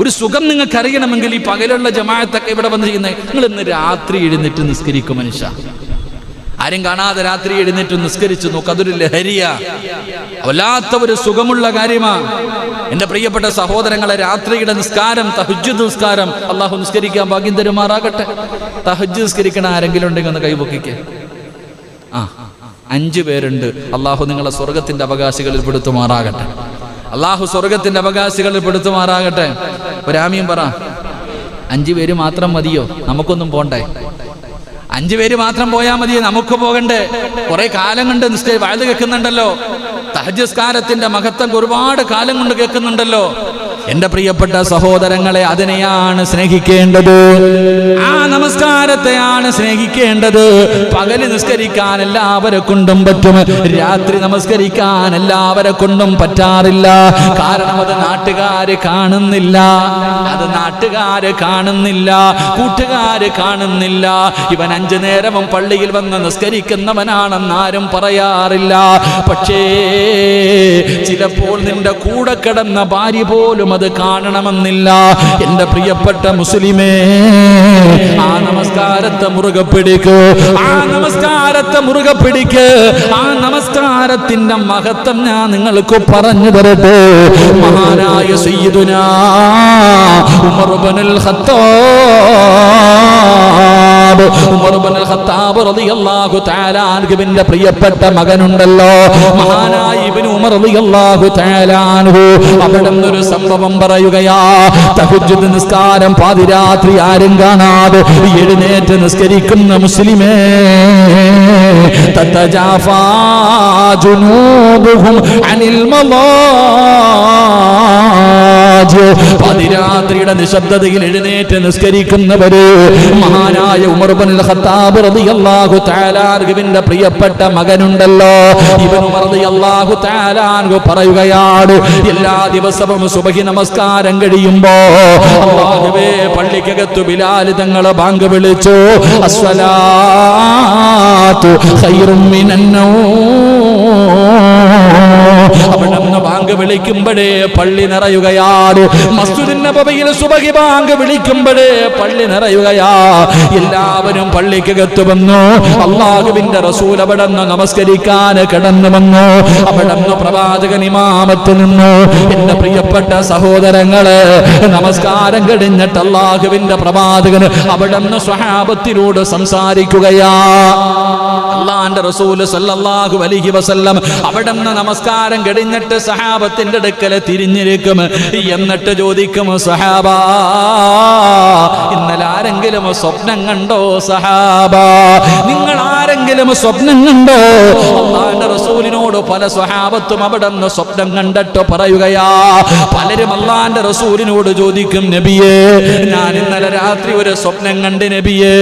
ഒരു സുഖം നിങ്ങൾക്ക് അറിയണമെങ്കിൽ ഈ പകലുള്ള ജമാഅത്തൊക്കെ ഇവിടെ വന്നിരിക്കുന്നത് നിങ്ങൾ ഇന്ന് രാത്രി എഴുന്നേറ്റ് നിസ്കരിക്കും മനുഷ്യ. ആരും കാണാതെ രാത്രി എഴുന്നേറ്റ് നിസ്കരിച്ചു നോക്ക് അതൊരു ലഹരിയ. വല്ലാത്ത ഒരു സുഖമുള്ള കാര്യമാ. എന്റെ പ്രിയപ്പെട്ട സഹോദരങ്ങളെ രാത്രിയുടെ നിസ്കാരം തഹജ് നിസ്കാരം അള്ളാഹു നിസ്കരിക്കാൻ ഭാഗ്യം തരുമാറാകട്ടെ. തഹജ് നിസ്കരിക്കണ ആരെങ്കിലും ഉണ്ടെങ്കിൽ ഒന്ന് കൈപൊക്കിക്കേ. ആ അഞ്ചു പേരുണ്ട്. അള്ളാഹു നിങ്ങളെ സ്വർഗത്തിന്റെ അവകാശികളിൽ പെടുത്തുമാറാകട്ടെ. അള്ളാഹു സ്വർഗത്തിന്റെ അവകാശികളിൽ പെടുത്തുമാറാകട്ടെ. ഒരാമിയും പറ. അഞ്ചു പേര് മാത്രം മതിയോ? നമുക്കൊന്നും പോണ്ടേ. അഞ്ചു പേര് മാത്രം പോയാൽ മതി നമുക്ക് പോകണ്ടേ. കുറെ കാലം കൊണ്ട് നിശ്ചയ വാഴ്ന്നു കേൾക്കുന്നുണ്ടല്ലോ. തഹജസ്കാരത്തിന്റെ മഹത്വം ഒരുപാട് കാലം കൊണ്ട് കേൾക്കുന്നുണ്ടല്ലോ. എന്റെ പ്രിയപ്പെട്ട സഹോദരങ്ങളെ അതിനെയാണ് സ്നേഹിക്കേണ്ടത്. ആ നമസ്കാരത്തെയാണ് സ്നേഹിക്കേണ്ടത്. പകൽ നിസ്കരിക്കാൻ എല്ലാവരെ കൊണ്ടും പറ്റും. രാത്രി നമസ്കരിക്കാൻ എല്ലാവരെ കൊണ്ടും പറ്റാറില്ല. കാരണം അത് നാട്ടുകാര് കാണുന്നില്ല. അത് നാട്ടുകാര് കാണുന്നില്ല. കൂട്ടുകാര് കാണുന്നില്ല. ഇവൻ അഞ്ചു നേരവും പള്ളിയിൽ വന്ന് നിസ്കരിക്കുന്നവനാണെന്ന് ആരും പറയാറില്ല. പക്ഷേ ചിലപ്പോൾ നിന്റെ കൂടെ കിടന്ന ഭാര്യ പോലും അത് കാണണമെന്നില്ല. എന്റെ പ്രിയപ്പെട്ട മുസ്ലിമേ ആ നമസ്കാരത്തെ മുറുകെ പിടിക്കൂ. ആ നമസ്കാരത്തെ മുറുകെ പിടിക്ക്. ആ നമസ്കാരത്തിന്റെ മഹത്വം ഞാൻ നിങ്ങൾക്ക് പറഞ്ഞു തരട്ടെ. മഹാനായ സയ്യിദുനാ Umar ibnul Khattab Umar ibnul Khattab റളിയല്ലാഹു തആല അൻഹുവിന്റെ പ്രിയപ്പെട്ട മകനുണ്ടല്ലോ. മഹാനായ ഇബ്നു ഉമർ റളിയല്ലാഹു തആല അൻഹു അവിടുന്ന് ഒരു സംഭവം പറയുകയാ തഹജ്ജുദ് നിസ്കാരം പാതിരാത്രി ആരും കാണാതെ എഴുന്നേറ്റ് നിസ്കരിക്കുന്ന മുസ്ലിമേ തത്തജാഫാ ജുനൂബുഹും അനിൽ മളാജ് പതിരാത്രിയുടെ നിശബ്ദതയിൽ എഴുന്നേറ്റ് നിസ്കരിക്കുന്നവര് മഹാനായ ഉമർബന്റെ ഖത്താബ് റളിയല്ലാഹു പ്രിയപ്പെട്ട മകനുണ്ടല്ലോ. ഇവൻ പറയുകയാണ് എല്ലാ ദിവസവും സുബഹി നമസ്കാരം കഴിയുമ്പോ അല്ലാഹുവേ പള്ളിക്കകത്ത് ബിലാൽ തങ്ങളെ ബാങ്ക് വിളിച്ചു അവിടെ നിന്ന് ബാങ്ക് വിളിക്കുമ്പോഴേ പള്ളി നിറയുകയാണ് മസ്ജിദിന്റെ നബവിയിൽ സുബഹി ബാങ്ക് വിളിക്കുമ്പോഴേ പള്ളി നിറയുകയാ. എല്ലാവരും പള്ളിക്കകത്ത് വന്നു. അള്ളാഹുവിന്റെ റസൂൽ അവിടെ നമസ്കരിക്കാൻ കിടന്നു വന്നു. അവിടെ പ്രവാചകൻ ഇമാമത്ത് നിന്നു. എന്റെ പ്രിയപ്പെട്ട സഹോദരങ്ങൾ നമസ്കാരം കഴിഞ്ഞിട്ട് അള്ളാഹുവിന്റെ പ്രവാചകൻ അവിടെ നിന്ന് സ്വഹാബത്തിനോട് സംസാരിക്കുകയാ. അള്ളാന്റെ റസൂൽ സല്ലല്ലാഹു അലൈഹി വസല്ലം അവിടെ നിന്ന് നമസ്കാരം കഴിഞ്ഞിട്ട് സഹാബത്തിന്റെ അടുക്കൽ തിരിഞ്ഞിരിക്കും. എന്നിട്ട് ചോദിക്കും സഹാബ ഇന്നലെ ആരെങ്കിലും സ്വപ്നം കണ്ടോ സഹാബ? നിങ്ങൾ ആരെങ്കിലും സ്വപ്നം കണ്ടോ? അള്ളാന്റെ റസൂലിനോട് പല സ്വഹാബത്തും അവിടെ നിന്ന് സ്വപ്നം കണ്ടിട്ട് പറയുകയാ പലരും അള്ളാന്റെ റസൂലിനോട് ചോദിക്കും നബിയേ ഞാൻ ഇന്നലെ രാത്രി ഒരു സ്വപ്നം കണ്ട് നബിയേ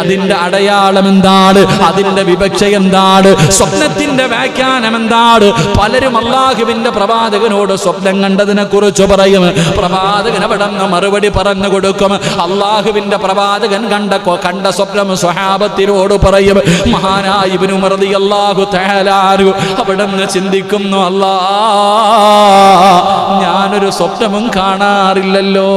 അതിന്റെ അടയാളം എന്താണ്? അതിന്റെ വിപക്ഷ എന്താണ്? സ്വപ്നത്തിന്റെ വ്യാഖ്യാനം എന്താണ്? പലരും അള്ളാഹുവിന്റെ പ്രവാചകനോട് സ്വപ്നം കണ്ടതിനെ കുറിച്ച് പറയും. പ്രവാചകൻ അവിടെ മറുപടി പറഞ്ഞു കൊടുക്കും. അള്ളാഹുവിന്റെ പ്രവാചകൻ കണ്ട കണ്ട സ്വപ്നം സ്വഹാബത്തിനോട് പറയും. മഹാനായ ഇബ്നു ഉമർ റളിയല്ലാഹു തആല അൻഹു അവിടെ ചിന്തിക്കുന്നു അല്ലാ ഞാനൊരു സ്വപ്നവും കാണാറില്ലല്ലോ.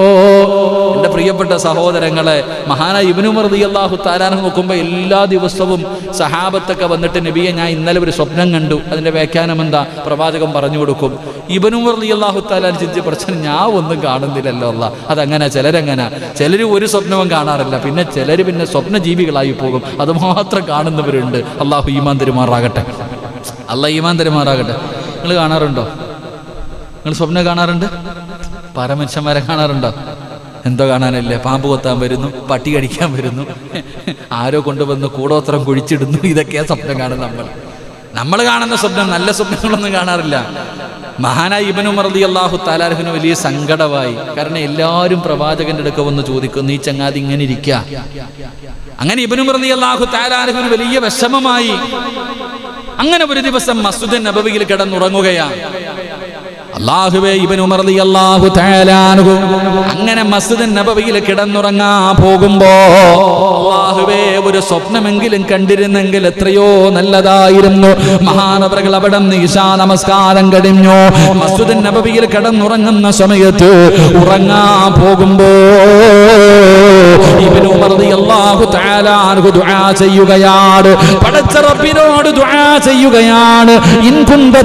എന്റെ പ്രിയപ്പെട്ട സഹോദരങ്ങളെ മഹാനായ ഇബ്നു ഉമർ റളിയല്ലാഹു തആല അൻഹു നോക്കുമ്പോൾ എല്ലാ ദിവസവും സഹാബത്തൊക്കെ വന്നിട്ട് നബിയെ ഞാൻ ഇന്നലെ ഒരു സ്വപ്നം കണ്ടു. അതിന്റെ വ്യാഖ്യാനം എന്താ? പ്രവാചകം പറഞ്ഞു കൊടുക്കും. ഇബ്നു ഉമർ അള്ളാഹു താലാൻ ചിന്തിച്ച് പ്രശ്നം ഞാൻ ഒന്നും കാണുന്നില്ലല്ലോ അല്ല. അതങ്ങനെ ചിലരങ്ങനെ. ചിലർ ഒരു സ്വപ്നവും കാണാറില്ല. പിന്നെ ചിലർ പിന്നെ സ്വപ്ന ജീവികളായി പോകും. അത് മാത്രം കാണുന്നവരുണ്ട് അള്ളാഹു ഈമാൻ തരുമാറാകട്ടെ. അള്ളാഹ് ഈമാൻ തരുമാറാകട്ടെ. നിങ്ങൾ കാണാറുണ്ടോ? നിങ്ങൾ സ്വപ്നം കാണാറുണ്ട്? പരമനുഷ്യന്മാരെ കാണാറുണ്ടോ? എന്തോ കാണാനല്ലേ? പാമ്പ് കൊത്താൻ വരുന്നു പട്ടി കടിക്കാൻ വരുന്നു. ആരോ കൊണ്ടുവന്ന് കൂടോത്രം കുഴിച്ചിടുന്നു. ഇതൊക്കെയാ സ്വപ്നം കാണുന്നത് നമ്മൾ. നമ്മൾ കാണുന്ന സ്വപ്നം നല്ല സ്വപ്നങ്ങളൊന്നും കാണാറില്ല. മഹാനായ ഇബനു മറദി അള്ളാഹു താലാർഹിന് വലിയ സങ്കടമായി. കാരണം എല്ലാവരും പ്രവാചകന്റെ അടുക്ക വന്ന് ചോദിക്കുന്നു ഈ ചങ്ങാതി ഇങ്ങനെ ഇരിക്കുക അങ്ങനെ ഇബനു മറദി അള്ളാഹു താലാർഹിന് വലിയ വിഷമമായി. അങ്ങനെ ഒരു ദിവസം മസ്ജിദ് നബവിയിൽ കിടന്നുറങ്ങുകയാണ്. അള്ളാഹുവേ ഇബൻ ഉമർ അള്ളാഹു അങ്ങനെ മസ്ജിദ് നബവിയിൽ കിടന്നുറങ്ങാ പോകുമ്പോ അള്ളാഹുവേ ഒരു സ്വപ്നമെങ്കിലും കണ്ടിരുന്നെങ്കിൽ എത്രയോ നല്ലതായിരുന്നു. മഹാനവറുകൾ അവിടെ നിശാ നമസ്കാരം കഴിഞ്ഞു. മസ്ജിദ് നബവിയിൽ കിടന്നുറങ്ങുന്ന സമയത്ത് ഉറങ്ങാ പോകുമ്പോ ഇബ്നു ഉമർ റളിയല്ലാഹു തആല അൻഹു ദുആ ചെയ്യുകയാണ്. പടച്ച റബ്ബിനോട് ദുആ ചെയ്യുകയാണ്. ഇൻ കുന്ത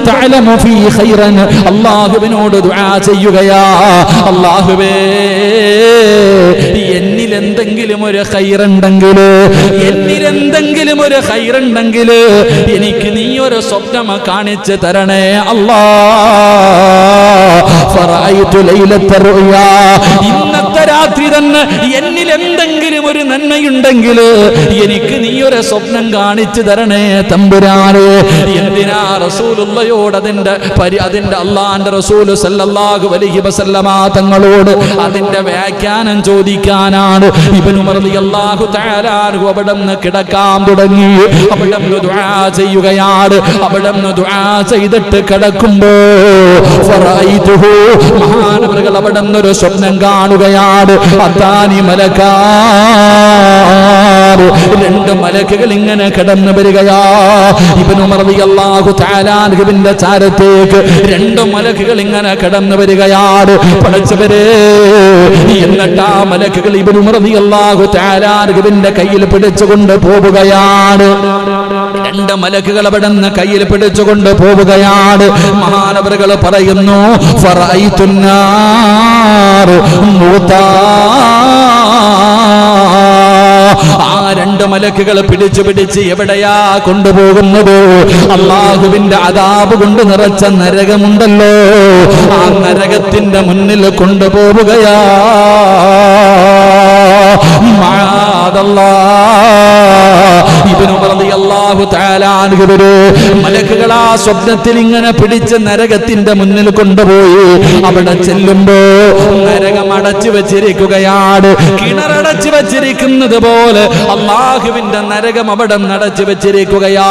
ഫീ ഖൈറൻ അല്ലാഹുവിനോട് ദുആ ചെയ്യുകയാ. അല്ലാഹുവേ എന്നിൽ എന്തെങ്കിലും ഒരു ഖൈറുണ്ടെങ്കിൽ എന്നിൽ എന്തെങ്കിലും ഒരു ഖൈറുണ്ടെങ്കിൽ എനിക്ക് നീ ഒരു സ്വപ്നം കാണിച്ചു തരണേ അല്ലാ. ഫറഅയ്തു ലൈലത്ത റുയാ രാത്രി തന്നെ എന്നിൽ എന്തെങ്കിലും ഒരു നന്മയുണ്ടെങ്കിൽ എനിക്ക് നീ ഒരു സ്വപ്നം കാണിച്ചു തരണേ തമ്പുരാനേ. എന്തിനാ റസൂലുള്ളയോട് അതിന്റെ അതിന്റെ അള്ളാന്റെ റസൂൽ സല്ലല്ലാഹു അലൈഹി വസല്ലമ തങ്ങളോട് അതിന്റെ വ്യാഖ്യാനം ചോദിക്കാനാണ്. ഇബ്നു ഉമർ റളിയല്ലാഹു തആല അൻഹു അവിടെ നിന്ന് കിടക്കാൻ തുടങ്ങി. അവിടെ ദുആ ചെയ്യുകയാണ്. അവിടെ നിന്ന് ദുആ ചെയ്തിട്ട് കിടക്കുമ്പോൾ കിടക്കുമ്പോ ഫറഅയ്തുഹു മഹാനവറുകൾ അവിടെ നിന്നൊരു സ്വപ്നം കാണുകയാണ്. അത്താനി മലക്കാ രണ്ട് മലക്കുകൾ ഇങ്ങനെ കിടന്നു വരികയാ. അൻഹുവിന്റെ ചാരത്തേക്ക് രണ്ട് മലക്കുകൾ ഇങ്ങനെ കിടന്നു വരികയാണ്. പഠിച്ചവരെ എന്നിട്ട് ആ മലക്കുകൾ റളിയല്ലാഹു തആല കയ്യിൽ പിടിച്ചുകൊണ്ട് പോവുകയാണ്. രണ്ട് മലക്കുകൾ അവിടെ നിന്ന് കയ്യിൽ പിടിച്ചുകൊണ്ട് പോവുകയാണ്. മഹാനവറുകൾ പറയുന്നു ആ രണ്ട് മലക്കുകൾ പിടിച്ചു പിടിച്ച് എവിടെയാ കൊണ്ടുപോകുന്നത്? അള്ളാഹുവിന്റെ അതാപ് കൊണ്ട് നിറച്ച നരകമുണ്ടല്ലോ. ആ നരകത്തിന്റെ മുന്നിൽ കൊണ്ടുപോവുകയാ. മലക്കുകൾ ആ സ്വപ്നത്തിൽ ഇങ്ങനെ പിടിച്ച് നരകത്തിന്റെ മുന്നിൽ കൊണ്ടുപോയി അവിടെ ചെല്ലുമ്പോ നരകം അടച്ചു വെച്ചിരിക്കുകയാണ്. കിണറടച്ചു വെച്ചിരിക്കുന്നത് പോലെ അള്ളാഹുവിന്റെ നരകം അവിടെ നടച്ചു വെച്ചിരിക്കുകയാ.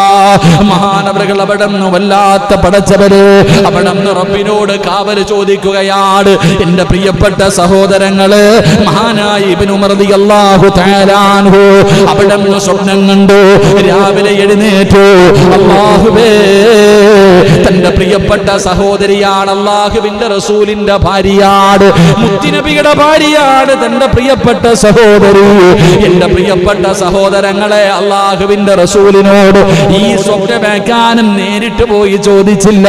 മഹാനവരകൾ അവിടെ വല്ലാത്ത പടച്ചവര് അവിടെ റബ്ബിനോട് കാവൽ ചോദിക്കുകയാണ്. എന്റെ പ്രിയപ്പെട്ട സഹോദരങ്ങൾ മഹാനായി ഇബ്നു ഉമർ റളിയല്ലാഹു തആല അൻഹു അവിടെ സ്വപ്നം കണ്ടു. രാവിലെ എഴുന്നേറ്റു അല്ലാഹുവേ തന്റെ പ്രിയപ്പെട്ട സഹോദരിയാണ് അള്ളാഹുവിന്റെ റസൂലിന്റെ ഭാര്യയാണ്. മുത്തിനബിയുടെ ഭാര്യയാണ് തന്റെ പ്രിയപ്പെട്ട സഹോദരി. എന്റെ പ്രിയപ്പെട്ട സഹോദരങ്ങളെ അള്ളാഹുവിന്റെ റസൂലിനോട് ഈ സ്വപ്ന വ്യാഖ്യാനം നേരിട്ട് പോയി ചോദിച്ചില്ല.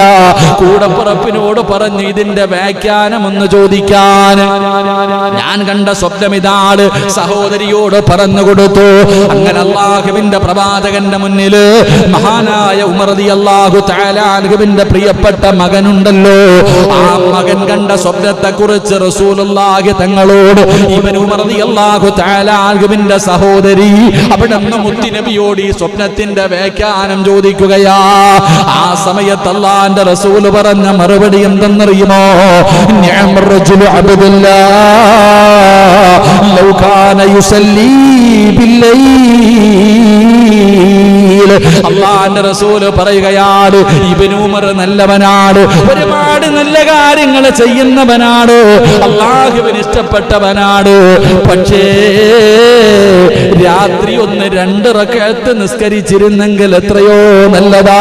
കൂടപ്പുറപ്പിനോട് പറഞ്ഞു ഇതിന്റെ വ്യാഖ്യാനം ഒന്ന് ചോദിക്കാൻ. ഞാൻ കണ്ട സ്വപ്നം ഇതാണ് സഹോദരിയോട് പറഞ്ഞു കൊടുത്തു. അങ്ങനെ അള്ളാഹുവിന്റെ പ്രവാചകന്റെ മുന്നിൽ മഹാനായ ഉമർദി അള്ളാഹു താലാഹുവിന്റെ പ്രിയപ്പെട്ട മകനുണ്ടല്ലോ. ആ മകൻ കണ്ട സ്വപ്നത്തെ കുറിച്ച് റസൂലുള്ളാഹി തങ്ങളോട് ഇവൻ ഉമർദി അള്ളാഹു താലാഹുവിന്റെ സഹോദരി അവിടെ മുത്തിനബിയോട് ഈ സ്വപ്നത്തിന്റെ വ്യാഖ്യാനം ചോദിക്കുകയാ. ആ സമയത്ത് അള്ളാന്റെ റസൂൽ പറഞ്ഞ മറുപടി എന്തെന്നറിയുമോ? ഞാൻ കാന ബില്ലൈൽ അള്ളാന്റെ റസൂൽ പറയുകയാണ് ഇബ്നു ഉമർ നല്ലവനാണ് ഒരുപാട് നല്ല കാര്യങ്ങൾ ചെയ്യുന്നവനാണ് അള്ളാഹുവിന് ഇഷ്ടപ്പെട്ടവനാണ്. പക്ഷേ രാത്രി ഒന്ന് രണ്ട് റക്കത്ത് നിസ്കരിച്ചിരുന്നെങ്കിൽ എത്രയോ നല്ലതാ.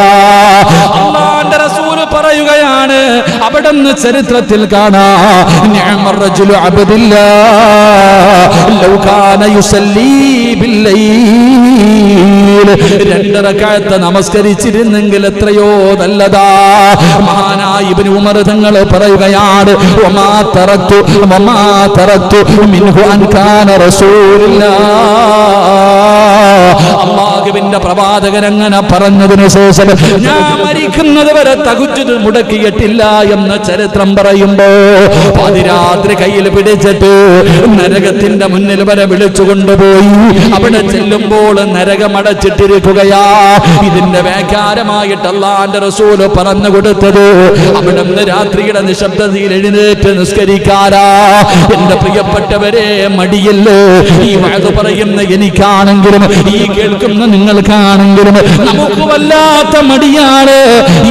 അള്ളാന്റെ റസൂൽ പറയുകയാണ് അവിടെ നിന്ന് ചരിത്രത്തിൽ കാണാ നിഅമർ റജുലു അബ്ദില്ലാ ലൗ കാന യുസല്ലി രണ്ട് റക്അത്ത് നമസ്കരിച്ചിരുന്നെങ്കിൽ എത്രയോ നല്ലതാ. മഹാനായ ഇബ്നു ഉമർ തങ്ങൾ പറയുകയാണ് ഒമാ തറത്തു തറത്തു മിൻഹു അള്ളാഹുവിന്റെ പ്രവാചകൻ അങ്ങനെ പറഞ്ഞതിനു ശേഷം ഞാൻ മരിക്കുന്നത് വരെ തകുച്ചു മുടക്കിയിട്ടില്ല എന്ന ചരിത്രം പറയുമ്പോ പതിരാത്രി കയ്യിൽ പിടിച്ചിട്ട് നരകത്തിന്റെ മുന്നിൽ വരെ വിളിച്ചു കൊണ്ടുപോയി. അവിടെ ചെല്ലുമ്പോൾ നരകമടച്ചിട്ടിരിക്കുകയാ ഇതിന്റെ വ്യാഖ്യാനമായിട്ട് അള്ളാന്റെ റസൂൽ പറഞ്ഞു കൊടുത്തത്. അവിടെ രാത്രിയുടെ നിശബ്ദതയിൽ എഴുന്നേറ്റ് നിസ്കരിക്കാരാ എന്റെ പ്രിയപ്പെട്ടവരെ മടിയല്ലേ? ഈ വഴത് പറയുന്ന എനിക്കാണെങ്കിലും ഈ കേൾക്കുന്ന നിങ്ങൾക്കാണെങ്കിലും നമുക്ക് വല്ലാത്ത മടിയാണ്.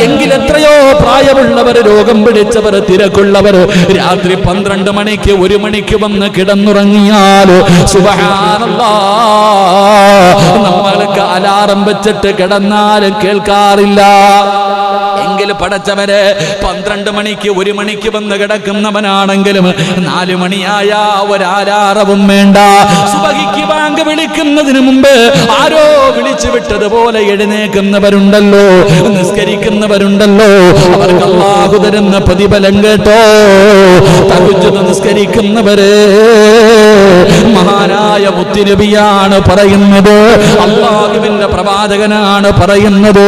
എങ്കിൽ എത്രയോ പ്രായമുള്ളവർ രോഗം പിടിച്ചവർ തിരക്കുള്ളവർ രാത്രി പന്ത്രണ്ട് മണിക്ക് ഒരു മണിക്ക് വന്ന് കിടന്നുറങ്ങിയാലോ? സുബഹാനല്ലാ. അലാറം വെച്ചിട്ട് കിടന്നാലും കേൾക്കാറില്ല. എങ്കിലും പടച്ചവര് പന്ത്രണ്ട് മണിക്ക് ഒരു മണിക്ക് വന്ന് കിടക്കുന്നവനാണെങ്കിലും നാല് മണിയായ ഒരാലാറവും വേണ്ട. സുബഹിക്ക് ബാങ്ക് വിളിക്കുന്നതിന് മുമ്പ് ആരോ വിളിച്ചു വിട്ടതുപോലെ എഴുന്നേക്കുന്നവരുണ്ടല്ലോ നിസ്കരിക്കുന്നവരുണ്ടല്ലോ. അവർക്ക് അള്ളാഹു തരുന്ന പ്രതിഫലം കേട്ടോ. തകുജത് നിസ്കരിക്കുന്നവരെ. മഹാനായ മുത്തിനബിയാണ് പറയുന്നത്. അള്ളാഹുവിന്റെ പ്രവാചകനാണ് പറയുന്നത്.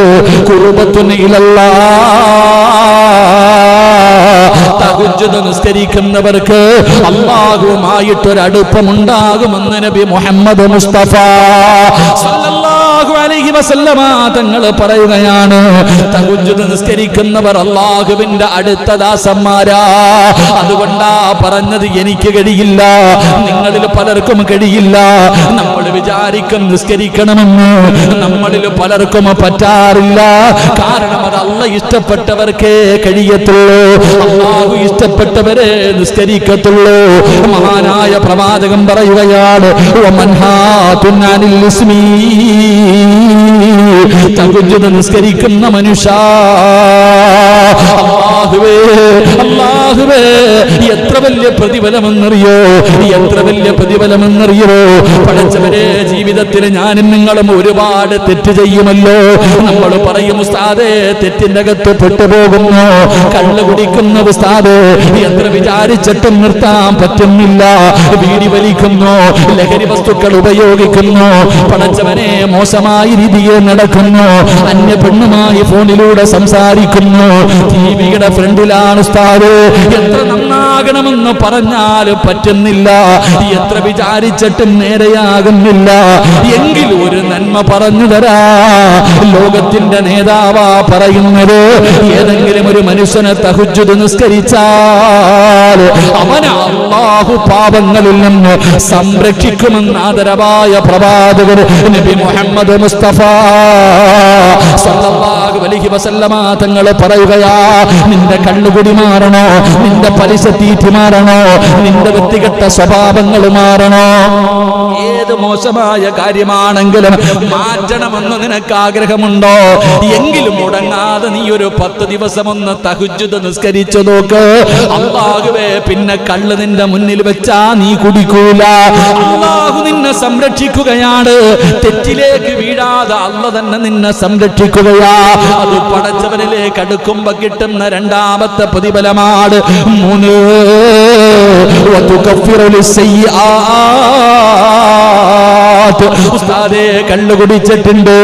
തഹജ്ജുദ് നിസ്കരിക്കുന്നവർക്ക് അള്ളാഹുമായിട്ടൊരടുപ്പമുണ്ടാകുമെന്ന് നബി മുഹമ്മദ് മുസ്തഫ സല്ലല്ലാഹു അലൈഹി വസല്ലമ തങ്ങൾ പറയുകയാണ് തഹജ്ജുദ് നിസ്കരിക്കുന്നവർ അള്ളാഹുവിന്റെ അടുത്ത ദാസന്മാരാ. അതുകൊണ്ടാ പറഞ്ഞത് എനിക്ക് കഴിയില്ല നിങ്ങളിൽ പലർക്കും കഴിയില്ല നമ്മൾ വിചാരിക്കും നിസ്കരിക്കണമെന്ന് നമ്മളിൽ പലർക്കും പറ്റാറില്ല. കാരണം അത് അല്ല ഇഷ്ടപ്പെട്ടവർക്കേ കഴിയത്തുള്ളൂ. അള്ളാഹു ഇഷ്ടപ്പെട്ടവരെ നിസ്കരിക്കത്തുള്ളൂ. മഹാനായ പ്രവാചകൻ പറയുകയാണ് "വമൻഹാതുന്നനിൽ ഇസ്മീ." തഹജ്ജുദ് നമസ്കരിക്കുന്ന മനുഷ്യ. അല്ലാഹുവേ അല്ലാഹുവേ എത്ര വലിയ പ്രതിഫലമെന്നറിയോ? എത്ര വലിയ പ്രതിഫലമെന്നറിയോ? പഠിച്ചവരെ ജീവിതത്തിൽ ഞാനും നിങ്ങളും ഒരുപാട് തെറ്റ് ചെയ്യുമല്ലോ. നമ്മൾ പറയും ഉസ്താദേ തെറ്റിന്റെ അകത്ത് പെട്ടുപോകുന്നു. കള്ളു കുടിക്കുന്ന ഉസ്താദ്. എത്ര വിചാരിച്ചിട്ടും നിർത്താൻ പറ്റുന്നില്ല. വീടി വലിക്കുന്നു. ലഹരി വസ്തുക്കൾ ഉപയോഗിക്കുന്നു. പടച്ചവനെ മോശമായ രീതിയിൽ നടക്കുന്നു. അന്യ പെണ്ണുമായി ഫോണിലൂടെ സംസാരിക്കുന്നു. ടിവിയുടെ ഫ്രണ്ടിലാണ് ഉസ്താദ്. എത്ര നന്നാകണമെന്ന് പറഞ്ഞാൽ പറ്റുന്നില്ല. എത്ര വിചാരിച്ചിട്ടും നേരെയാകുന്നില്ല. എങ്കിലും ഒരു നന്മ പറഞ്ഞു തരാ. ലോകത്തിന്റെ നേതാവാ പറയുന്നത്. ഏതെങ്കിലും ഒരു മനുഷ്യനെ തഹുജുത് നിസ്കരിച്ചാൽ പാപങ്ങളിൽ നിന്ന് സംരക്ഷിക്കുമെന്ന് ആദരവായ പ്രവാചകർ നബി മുഹമ്മദ് മുസ്തഫ സല്ലല്ലാഹു അലൈഹി വസല്ലമ തങ്ങൾ പറയുകയാ നിന്റെ കണ്ണുകുടി മാറണോ? നിന്റെ പലിശ തീറ്റി മാറണോ? നിന്റെ വ്യക്തിഗത സ്വഭാവങ്ങൾ മാറണോ? ഏത് മോശമായ കാര്യമാണെങ്കിലും മാറ്റണമെന്ന് നിനക്ക് ആഗ്രഹമുണ്ടോ എങ്കിലും മുടങ്ങാതെ നീ ഒരു പത്ത് ദിവസം ഒന്ന് തഹുജുദ് നിസ്കരിച്ചു നോക്ക്. അള്ളാഹുവേ പിന്നെ കള്ള് നിന്റെ മുന്നിൽ വെച്ചാ നീ കുടിക്കൂല. അള്ളാഹു നിന്നെ സംരക്ഷിക്കുകയാണ്. തെറ്റിലേക്ക് വീഴാതെ അല്ല തന്നെ നിന്നെ സംരക്ഷിക്കുകയാ. അത് പടച്ചവനിലേക്ക് അടുക്കുമ്പോ കിട്ടുന്ന രണ്ടാമത്തെ പ്രതിഫലമാണ്. മൂന്ന്. ഉസ്താദേ കള്ളു കുടിച്ചിട്ടുണ്ട്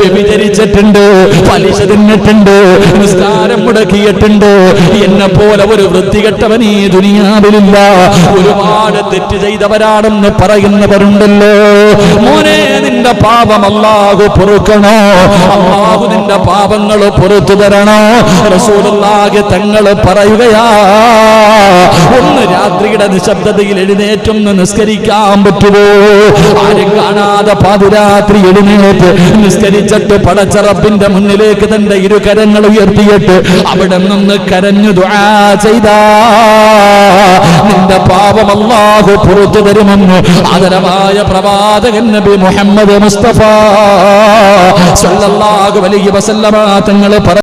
വ്യഭിചരിച്ചിട്ടുണ്ട് പലിശ തിന്നിട്ടുണ്ട് നിസ്കാരം മുടക്കിയിട്ടുണ്ട്. എന്നെ പോലെ ഒരു വൃത്തികെട്ടവനീ ദുനിയാവിലില്ല. ഒരുപാട് തെറ്റ് ചെയ്തവരാണെന്ന് പറയുന്നവരുണ്ടല്ലോ. മോനെ നിന്റെ പാപം അല്ലാഹു പൊറുക്കണോ? അല്ലാഹു നിന്റെ പാപങ്ങൾ പുറത്തു തരണോ? റസൂലുള്ളാഹി തങ്ങൾ പറയുകയാ ഒന്ന് രാത്രിയുടെ നിശബ്ദതയിൽ എഴുന്നേറ്റൊന്ന് നിസ്കരിക്കാൻ പറ്റുമോ ആരെങ്കിലും കാണാതെ പാതിരാത്രി എഴുന്നേറ്റ് നിസ്കരിച്ചിട്ട് പടച്ചറപ്പിന്റെ മുന്നിലേക്ക് തന്റെ ഇരു കരങ്ങൾ ഉയർത്തിയിട്ട് അവിടെ നിന്ന് കരഞ്ഞു ദുആ ചെയ്താ. നിന്റെ പാപം അല്ലാഹു പുറത്തു തരുമെന്ന് ആദരമായ പ്രവാചകൻ നബി മുഹമ്മദ് മുസ്തഫ സല്ലല്ലാഹു അലൈഹി വസല്ലമ തങ്ങളെ